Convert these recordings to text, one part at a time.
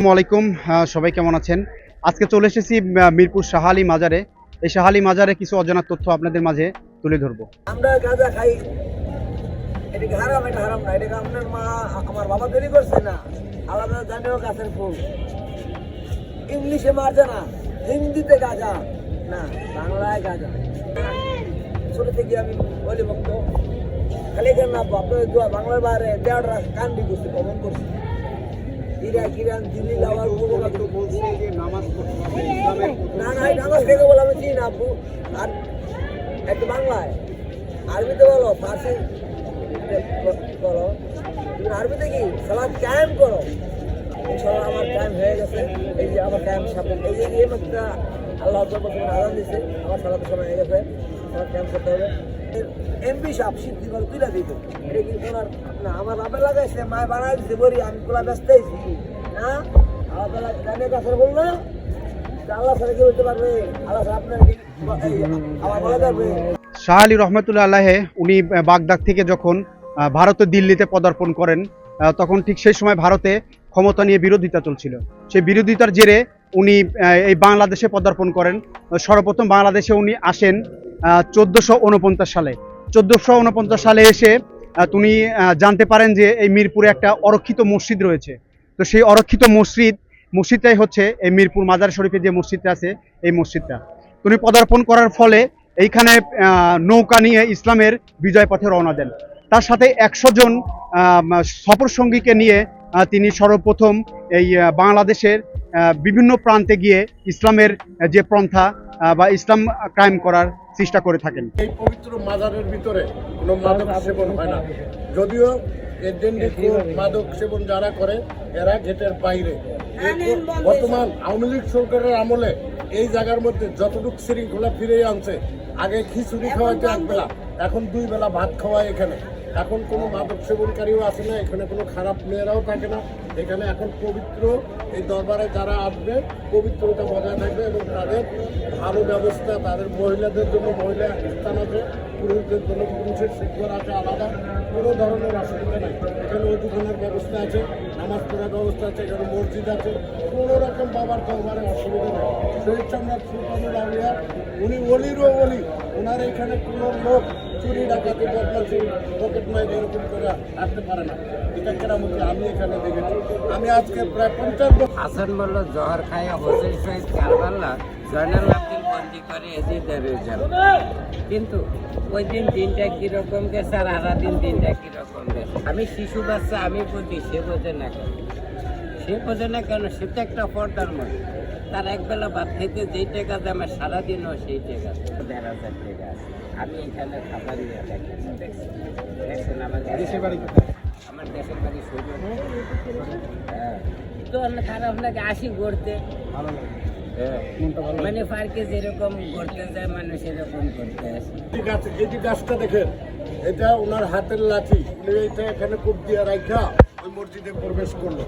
আসসালামু আলাইকুম সবাই কেমন আছেন? আজকে চলে এসেছি মিরপুর শাহালি মাজারে। এই শাহালি মাজারে কিছু অজানা তথ্য আপনাদের মাঝে তুলে ধরবো। হিন্দিতে গাঁজা। না, বাংলায় আমি বলি ভক্ত, খালি কেন আপনার বাংলার বাইরে দেড় কান্দি করছি কমন করছি। ইরা কিরান দিল্লি যাওয়ার বলছে যে নামাজ না না নামাজ থেকে বলে আমি চিনি না আপু। আর একটু বাংলায়। আরবিতে বলো ফার্সি বলো। তুমি আরবিতে কি? সালাদ কায়েম করো। ইনশাল্লাহ আমার টাইম হয়ে গেছে। এই যে আমার টাইম সামনে এই যে এই মাত্র আল্লাহ যখন আদান দিছে আমার সালাদ সময় হয়ে গেছে। আমার টাইম করতে হবে। সিদ্ধি করে তুলে দিত। এটা কি ওনার না, আমার লাগাইছে বানাই দিছে বলি আমি ব্যস্ত হয়েছি না, আমার বেলা কাছে আল্লাহ কি হতে পারবে। আল্লাহ আপনার আমার বলা যাবে শাহ আলী রহমতুল্লাহ আল্লাহে উনি বাগদাদ থেকে যখন ভারতের দিল্লিতে পদার্পণ করেন তখন ঠিক সেই সময় ভারতে ক্ষমতা নিয়ে বিরোধিতা চলছিল। সেই বিরোধিতার জেরে উনি এই বাংলাদেশে পদার্পণ করেন। সর্বপ্রথম বাংলাদেশে উনি আসেন চোদ্দোশো সালে। চোদ্দোশো উনপঞ্চাশ সালে এসে তিনি জানতে পারেন যে এই মিরপুরে একটা অরক্ষিত মসজিদ রয়েছে। তো সেই অরক্ষিত মসজিদ, মসজিদটাই হচ্ছে এই মিরপুর মাজার শরীফে যে মসজিদটা আছে, এই মসজিদটা। তিনি পদার্পণ করার ফলে এইখানে নৌকা নিয়ে ইসলামের বিজয় পথে রওনা দেন। তার সাথে একশো জন সফর সঙ্গীকে নিয়ে তিনি সর্বপ্রথম এই বাংলাদেশের বিভিন্ন প্রান্তে গিয়ে ইসলামের যে পন্থা বা ইসলাম ক্রাইম করার চেষ্টা করে থাকেন। এই পবিত্র মাজারের ভিতরে কোনো মাদক সেবন হয় না। যদিও মাদক সেবন যারা করে, এরা গেটের বাইরে। বর্তমান আওয়ামী লীগ সরকারের আমলে এই জায়গার মধ্যে যতটুকু শৃঙ্খলা ফিরে আনছে, আগে খিচুড়ি খাওয়াইতে এক বেলা, এখন দুই বেলা ভাত খাওয়ায় এখানে। এখন কোনো মাদক সেবনকারীও আসে না, এখানে কোনো খারাপ মেয়েরাও থাকে না। এখানে এখন পবিত্র এই দরবারে যারা আসবে, পবিত্রতা বজায় থাকবে এবং তাদের ভালো ব্যবস্থা, তাদের মহিলাদের জন্য মহিলা স্থান আছে। পুরুষদের জন্য পুরুষের শিক্ষার আছে আলাদা, কোনো ধরনের অসুবিধা নাই। এখানে অজুখানার ব্যবস্থা আছে, নামাজ পড়ার ব্যবস্থা আছে, এখানে মসজিদ আছে, কোনো রকম বাবার দরবারে অসুবিধা নেই। শহীদ সম্রাট সুলতানুল উনি অলিরও অলি, ওনার এখানে কোনো লোক চুরি, ডাকাতি, বদমাশি পকেট মাইর এরকম করে আসতে পারে না। এটা কেরামতি, আমি এখানে দেখেছি। আমি আজকে প্রায় পঞ্চাশ হাসান বলল, জহর খায়া হোসেন কারবাল্লা জয়নাল বন্দি করে এজিদের কিন্তু ওই দিন দিনটা কীরকম গেছে আর আধা দিন দিনটা কীরকম গেছে আমি শিশু বাচ্চা আমি বুঝি সে বোঝে না কেন? সে বোঝে না কেন? সে তো একটা পর্দার মধ্যে তার একবেলা ভাত খেতে যেই টাকা দেয় আমার সারাদিনও সেই টাকা। দেড় হাজার টাকা আছে। আমি এখানে খাবার নিয়ে দেখি দেখছেন আমার দেশের বাড়ি আমার দেশের বাড়ি সৈন্য হ্যাঁ। তো আমরা খারাপ লাগে আসি ঘুরতে। হ্যাঁ। মানে পার্কে যেরকম ঘুরতে যায় মানুষ সেরকম ঘুরতে আসে। এই যে গাছটা দেখেন, এটা ওনার হাতের লাঠি। এইটা এখানে কূপ দিয়ে রাখা ওই মসজিদে প্রবেশ করল।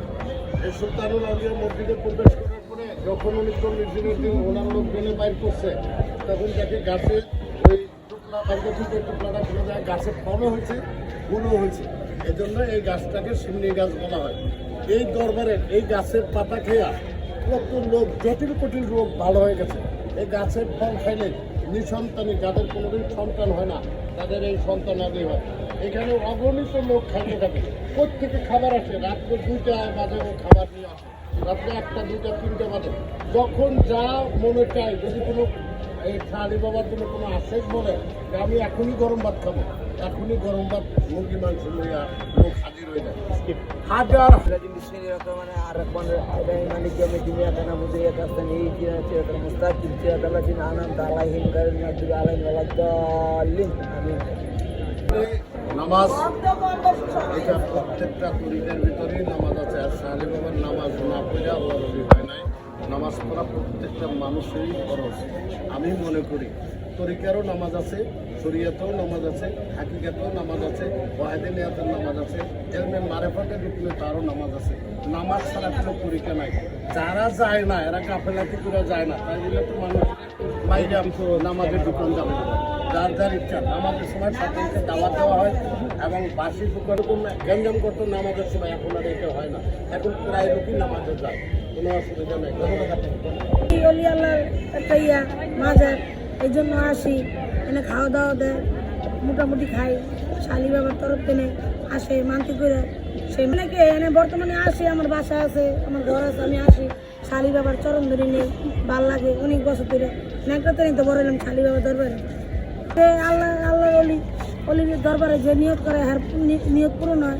এই সুলতানুল আলিয়া মসজিদে প্রবেশ করার পরে যখন উনি চল্লিশ দিনের দিন ওনার লোকজনে বাইর করছে, তখন দেখে গাছে ওই টুকরা বাইরে থেকে টুকরাটা খুলে যায় গাছের ফলও হয়েছে, ফুলও হয়েছে। এই জন্য এই গাছটাকে সিমনি গাছ বলা হয়। এই দরবারে এই গাছের পাতা খেয়া কত লোক জটিল কঠিন রোগ ভালো হয়ে গেছে। এই গাছের ফল খাইলে নিঃসন্তানে, যাদের কোনোদিন সন্তান হয় না, তাদের এই সন্তান আদি হয়। এখানে অগণিত লোক খাইতে থাকে প্রত্যেকে খাবার আসে, রাত্রে দুইটা বাজে খাবার নিয়ে আসে। রাত্রে একটা, দুইটা, তিনটা বাজে। যখন যা মনে চায়, যদি কোনো এই শালি বাবার জন্য কোনো আশেষ বলে যে আমি এখনই গরম ভাত খাব এখনই গরম ভাত মুরগি মাংস লইয়া লোক হাজির হয়ে যায় হাজার মানে নামাজ এটা প্রত্যেকটা তরিকের ভিতরেই নামাজ আছে আর শাহালি বাবার নামাজ না পড়ে আল্লাহ রবি হয় নাই নামাজ পড়া প্রত্যেকটা মানুষেরই খরচ আমি মনে করি, তরিকারও নামাজ আছে, শরিয়াতেও নামাজ আছে, হাকিকাতেও নামাজ আছে ওয়াহেদিনিয়াতের নামাজ আছে এরমে মারেফাতে ঢুকলে তারও নামাজ আছে। নামাজ ছাড়া কোনো পরীক্ষা নাই। যারা যায় না, এরা গাফেলাতি করে যায় না। তাই জন্য তো মানুষ বাইরে আমি নামাজের দোকান যাবে। যার যার ইচ্ছা, নামাজের সময় সকলকে দাওয়াত দেওয়া হয়। এবং বাসি দোকান গ্যাঞ্জাম করতো নামাজের সময় এখন আর এটা হয় না। এখন প্রায় লোকই নামাজে যায়। কোনো অসুবিধা নেই। অলি একটা ইয়া, মাজার, এই জন্য আসি। এনে খাওয়া দাওয়া দেয়, মোটামুটি খাই। শালি বাবার তরফ থেকে আসে, মানতে করে। সেই মানে কি এনে বর্তমানে আসি, আমার বাসা আছে, আমার ঘর আছে, আমি আসি। শালি বাবার চরণ ধরে নেই ভালো লাগে অনেক বছর ধরে। একটা তো নিতে বড় এলাম শালি বাবার দরবারে। আল্লাহ আল্লাহ অলি। অলির দরবারে যে নিয়োগ করে হার নি- নিয়োগ পূরণ হয়।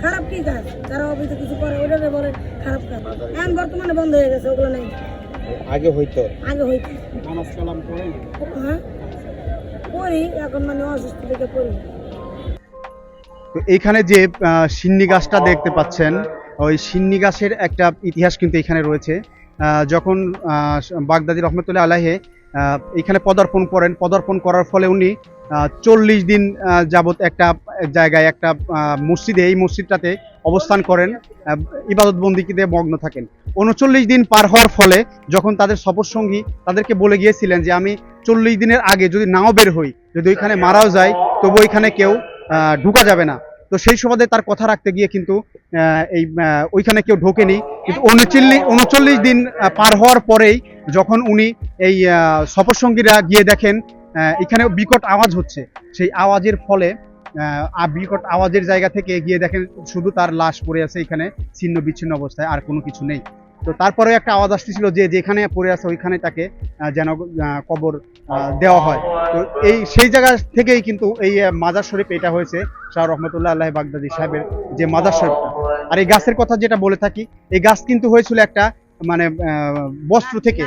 খারাপ কি কাজ? যারা অবৈধ কিছু করে ওইটাকে বলে খারাপ কাজ। এখন বর্তমানে বন্ধ হয়ে গেছে ওগুলো নেই। আগে হইতো। আগে হইতো। হ্যাঁ? পড়ি এখন মানে অসুস্থ থেকে পড়ি তো এইখানে যে আহ, সিন্নি গাছটা দেখতে পাচ্ছেন ওই সিন্নি গাছের একটা ইতিহাস কিন্তু এখানে রয়েছে। আহ, যখন আহ, বাগদাদি রহমতুল্লাহ আলাহে এখানে পদার্পণ করেন। পদার্পণ করার ফলে উনি চল্লিশ দিন যাবত একটা জায়গায় একটা মসজিদে, এই মসজিদটাতে অবস্থান করেন। ইবাদত বন্দিকিতে মগ্ন থাকেন। উনচল্লিশ দিন পার হওয়ার ফলে যখন তাদের সফর সঙ্গী তাদেরকে বলে গিয়েছিলেন যে, আমি চল্লিশ দিনের আগে যদি নাও বের হই, যদি ওইখানে মারাও যায়, তবু ওইখানে কেউ ঢুকা যাবে না। তো সেই সুবাদে তার কথা রাখতে গিয়ে কিন্তু এই ওইখানে কেউ ঢোকেনি। কিন্তু উনচল্লিশ উনচল্লিশ দিন পার হওয়ার পরেই যখন উনি এই সফরসঙ্গীরা গিয়ে দেখেন এখানে বিকট আওয়াজ হচ্ছে। সেই আওয়াজের ফলে আর বিকট আওয়াজের জায়গা থেকে গিয়ে দেখেন শুধু তার লাশ পড়ে আছে এখানে ছিন্ন বিচ্ছিন্ন অবস্থায়, আর কোনো কিছু নেই। তো তারপরে একটা আওয়াজ আসতেছিল যে যেখানে পড়ে আছে ওইখানে তাকে যেন কবর দেওয়া হয়। তো এই, সেই জায়গা থেকেই কিন্তু এই মাজার শরীফ এটা হয়েছে শাহ রহমতুল্লাহ আল্লাহ বাগদাদি সাহেবের যে মাজার শরীফটা। আর এই গাছের কথা যেটা বলে থাকি, এই গাছ কিন্তু হয়েছিল একটা মানে বস্ত্র থেকে।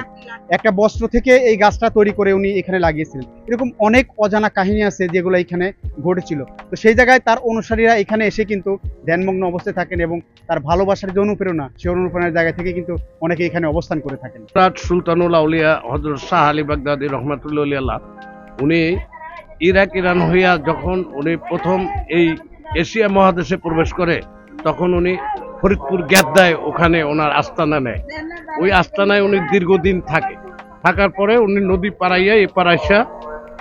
একটা বস্ত্র থেকে এই গাছটা তৈরি করে উনি এখানে লাগিয়েছিলেন। এরকম অনেক অজানা কাহিনী আছে যেগুলো এখানে ঘটেছিল। তো সেই জায়গায় তার অনুসারীরা এখানে এসে কিন্তু ধ্যানমগ্ন অবস্থায় থাকেন এবং তার ভালোবাসার যে অনুপ্রেরণা সেই অনুপ্রেরণার জায়গা থেকে কিন্তু অনেকে এখানে অবস্থান করে থাকেন। সুলতানুল আউলিয়া হজরত শাহ আলী বাগদাদি রহমাতুল্লাহ উনি ইরাক ইরান হইয়া যখন উনি প্রথম এই এশিয়া মহাদেশে প্রবেশ করে তখন উনি ফরিদপুর গ্যাদ্দায় ওখানে ওনার আস্তানা নেয়। ওই আস্তানায় উনি দীর্ঘদিন থাকে। থাকার পরে উনি নদী পাড়াইয়া এ পাড়াইসা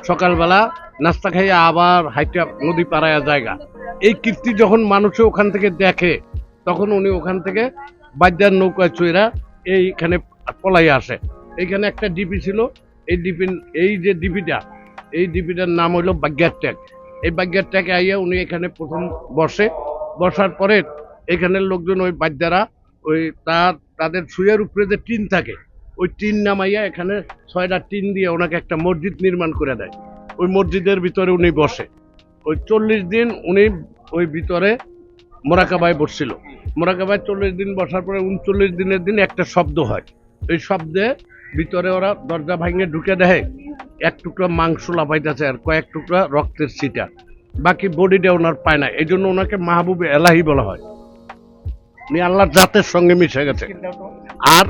সকালবেলা নাস্তা খাইয়া আবার হাইটা নদী পাড়াইয়া জায়গা। এই কীর্তি যখন মানুষে ওখান থেকে দেখে, তখন উনি ওখান থেকে বাদ্যার নৌকায় চইরা এইখানে পলাই আসে। এইখানে একটা ডিপি ছিল। এই ডিপি, এই যে ডিপিটা, এই ডিপিটার নাম হইল বাগ্যার ট্যাগ। এই বাগ্যার ট্যাগে আইয়া উনি এখানে প্রথম বসে। বসার পরে এখানের লোকজন ওই বাদ্যারা, ওই তার, তাদের শুয়ের উপরে যে টিন থাকে, ওই টিন নামাইয়া এখানে ছয়টা টিন দিয়ে ওনাকে একটা মসজিদ নির্মাণ করে দেয়। ওই মসজিদের ভিতরে উনি বসে। ওই চল্লিশ দিন উনি ওই ভিতরে মোরাকাবায় বসছিল। মোরাকাবায় চল্লিশ দিন বসার পরে উনচল্লিশ দিনের দিন একটা শব্দ হয়। এই শব্দে ভিতরে ওরা দরজা ভাঙে ঢুকে দেয়। এক টুকরা মাংস লাফাইতেছে আর কয়েক টুকরা রক্তের ছিটা। বাকি বডিটা ওনার পায় না। এই জন্য ওনাকে মাহবুব এলাহি বলা হয়। উনি আল্লাহর জাতের সঙ্গে মিশে গেছে। আর